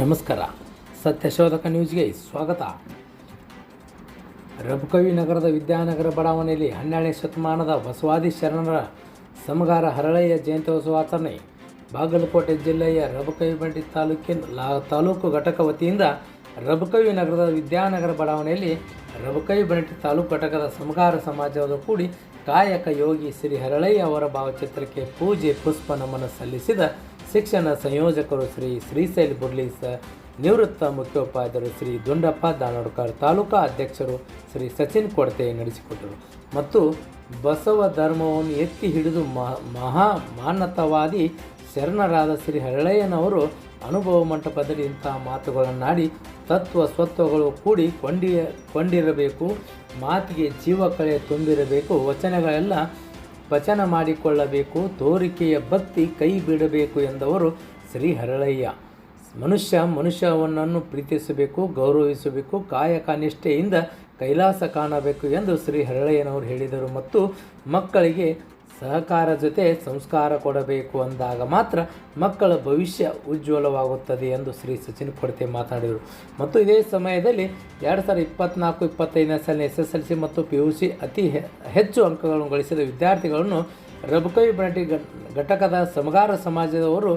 ನಮಸ್ಕಾರ. ಸತ್ಯಶೋಧಕ ನ್ಯೂಸ್ಗೆ ಸ್ವಾಗತ. ರಬಕವಿ ನಗರದ ವಿದ್ಯಾನಗರ ಬಡಾವಣೆಯಲ್ಲಿ ಹನ್ನೆರಡನೇ ಶತಮಾನದ ಬಸವಾದಿ ಶರಣರ ಸಮಗಾರ ಹರಳಯ್ಯ ಜಯಂತ್ಯೋತ್ಸವ ಆಚರಣೆ. ಬಾಗಲಕೋಟೆ ಜಿಲ್ಲೆಯ ರಬಕವಿ ಬಂಡಿ ತಾಲೂಕಿನ ಲಾ, ತಾಲೂಕು ಘಟಕ ವತಿಯಿಂದ ರಬಕವಿ ನಗರದ ವಿದ್ಯಾನಗರ ಬಡಾವಣೆಯಲ್ಲಿ ರಬಕವಿ ಬಂಡಿ ತಾಲೂಕು ಘಟಕದ ಸಮಗಾರ ಸಮಾಜದ ಕೂಡಿ ಕಾಯಕ ಯೋಗಿ ಶ್ರೀ ಹರಳಯ್ಯ ಅವರ ಭಾವಚಿತ್ರಕ್ಕೆ ಪೂಜೆ ಪುಷ್ಪ ನಮನ ಸಲ್ಲಿಸಿದ ಶಿಕ್ಷಣ ಸಂಯೋಜಕರು ಶ್ರೀ ಶ್ರೀಶೈಲ್ ಬುರ್ಲಿ ಸರ್ ನಿವೃತ್ತ ಮುಖ್ಯೋಪಾಧ್ಯಾಯರು ಶ್ರೀ ದುಂಡಪ್ಪ ದಾನೋಡ್ಕರ್, ತಾಲೂಕಾ ಅಧ್ಯಕ್ಷರು ಶ್ರೀ ಸಚಿನ್ ಕೊಡತೆ ನಡೆಸಿಕೊಟ್ಟರು. ಮತ್ತು ಬಸವ ಧರ್ಮವನ್ನು ಎತ್ತಿ ಹಿಡಿದು ಮಹಾ ಮಾನತವಾದಿ ಶರಣರಾದ ಶ್ರೀ ಹರಳಯ್ಯನವರು ಅನುಭವ ಮಂಟಪದಲ್ಲಿ ಇಂತಹ ಮಾತುಗಳನ್ನಾಡಿ ತತ್ವ ಸ್ವತ್ವಗಳು ಕೂಡಿ ಕೊಂಡಿಯ, ಕೊಂಡಿರಬೇಕು, ಮಾತಿಗೆ ಜೀವ ಕಳೆ ತುಂಬಿರಬೇಕು, ವಚನಗಳೆಲ್ಲ ವಚನ ಮಾಡಿಕೊಳ್ಳಬೇಕು, ತೋರಿಕೆಯ ಭಕ್ತಿ ಕೈ ಬಿಡಬೇಕು ಎಂದವರು ಶ್ರೀ ಹರಳಯ್ಯ ಮನುಷ್ಯ ಮನುಷ್ಯವನನ್ನು ಪ್ರೀತಿಸಬೇಕು, ಗೌರವಿಸಬೇಕು ಕಾಯಕ ನಿಷ್ಠೆಯಿಂದ ಕೈಲಾಸ ಕಾಣಬೇಕು ಎಂದು ಶ್ರೀ ಹರಳಯ್ಯನವರು ಹೇಳಿದರು. ಮತ್ತು ಮಕ್ಕಳಿಗೆ ಸಹಕಾರ ಜೊತೆ ಸಂಸ್ಕಾರ ಕೊಡಬೇಕು ಅಂದಾಗ ಮಾತ್ರ ಮಕ್ಕಳ ಭವಿಷ್ಯ ಉಜ್ವಲವಾಗುತ್ತದೆ ಎಂದು ಶ್ರೀ ಸಚಿನ್ ಕೊಡತೆ ಮಾತನಾಡಿದರು ಮತ್ತು ಇದೇ ಸಮಯದಲ್ಲಿ ಎರಡು ಸಾವಿರದ ಇಪ್ಪತ್ನಾಲ್ಕು ಇಪ್ಪತ್ತೈದನೇ ಸಾಲಿನ ಎಸ್ ಎಸ್ ಎಲ್ ಸಿ ಮತ್ತು ಪಿ ಯು ಸಿ ಅತಿ ಹೆಚ್ಚು ಅಂಕಗಳನ್ನು ಗಳಿಸಿದ ವಿದ್ಯಾರ್ಥಿಗಳನ್ನು ರಬಕವಿ ಬಣಟಿ ಘಟಕದ ಸಮಗಾರ ಸಮಾಜದವರು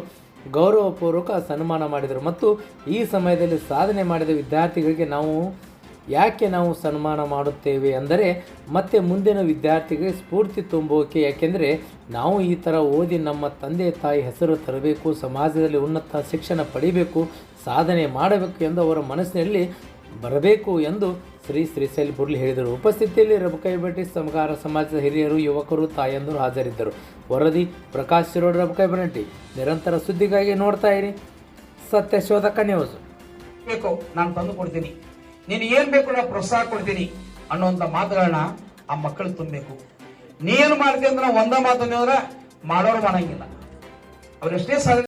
ಗೌರವಪೂರ್ವಕ ಸನ್ಮಾನ ಮಾಡಿದರು. ಮತ್ತು ಈ ಸಮಯದಲ್ಲಿ ಸಾಧನೆ ಮಾಡಿದ ವಿದ್ಯಾರ್ಥಿಗಳಿಗೆ ನಾವು ಯಾಕೆ ನಾವು ಸನ್ಮಾನ ಮಾಡುತ್ತೇವೆ ಅಂದರೆ ಮತ್ತೆ ಮುಂದಿನ ವಿದ್ಯಾರ್ಥಿಗೆ ಸ್ಫೂರ್ತಿ ತುಂಬೋಕೆ, ಯಾಕೆಂದರೆ ನಾವು ಈ ಥರ ಓದಿ ನಮ್ಮ ತಂದೆ ತಾಯಿ ಹೆಸರು ತರಬೇಕು, ಸಮಾಜದಲ್ಲಿ ಉನ್ನತ ಶಿಕ್ಷಣ ಪಡಿಬೇಕು, ಸಾಧನೆ ಮಾಡಬೇಕು ಎಂದು ಅವರ ಮನಸ್ಸಿನಲ್ಲಿ ಬರಬೇಕು ಎಂದು ಶ್ರೀ ಶ್ರೀಶೈಲ್ ಬುರ್ಲಿ ಹೇಳಿದರು. ಉಪಸ್ಥಿತಿಯಲ್ಲಿ ರಬಕೈ ಭಟ್ಟಿ ಸಮಗಾರ ಸಮಾಜದ ಹಿರಿಯರು, ಯುವಕರು ತಾಯಂದರು ಹಾಜರಿದ್ದರು. ವರದಿ, ಪ್ರಕಾಶ್ ಶಿರೋಡ್ ರಬಕೈ ಬಂಟಿ ನಿರಂತರ ಸುದ್ದಿಗಾಗಿ ನೋಡ್ತಾ ಇರಿ. ಸತ್ಯಶೋಧಕ ನ್ಯೂಸ್. ಬೇಕು, ನಾನು ತಂದು ಕೊಡ್ತೀನಿ. ನೀನು ಏನ್ ಬೇಕು ನಾನು ಪ್ರೋತ್ಸಾಹ ಕೊಡ್ತೀನಿ ಅನ್ನುವಂತ ಮಾತುಗಳನ್ನ ಆ ಮಕ್ಕಳು ತುಂಬಬೇಕು. ನೀ ಏನ್ ಮಾಡ್ತೀನಿ ಅಂದ್ರೆ ಒಂದ ಮಾತು ಮಾಡೋರು ಮಾಡಂಗಿಲ್ಲ. ಅವ್ರೆಷ್ಟೇ ಸಾಧನೆ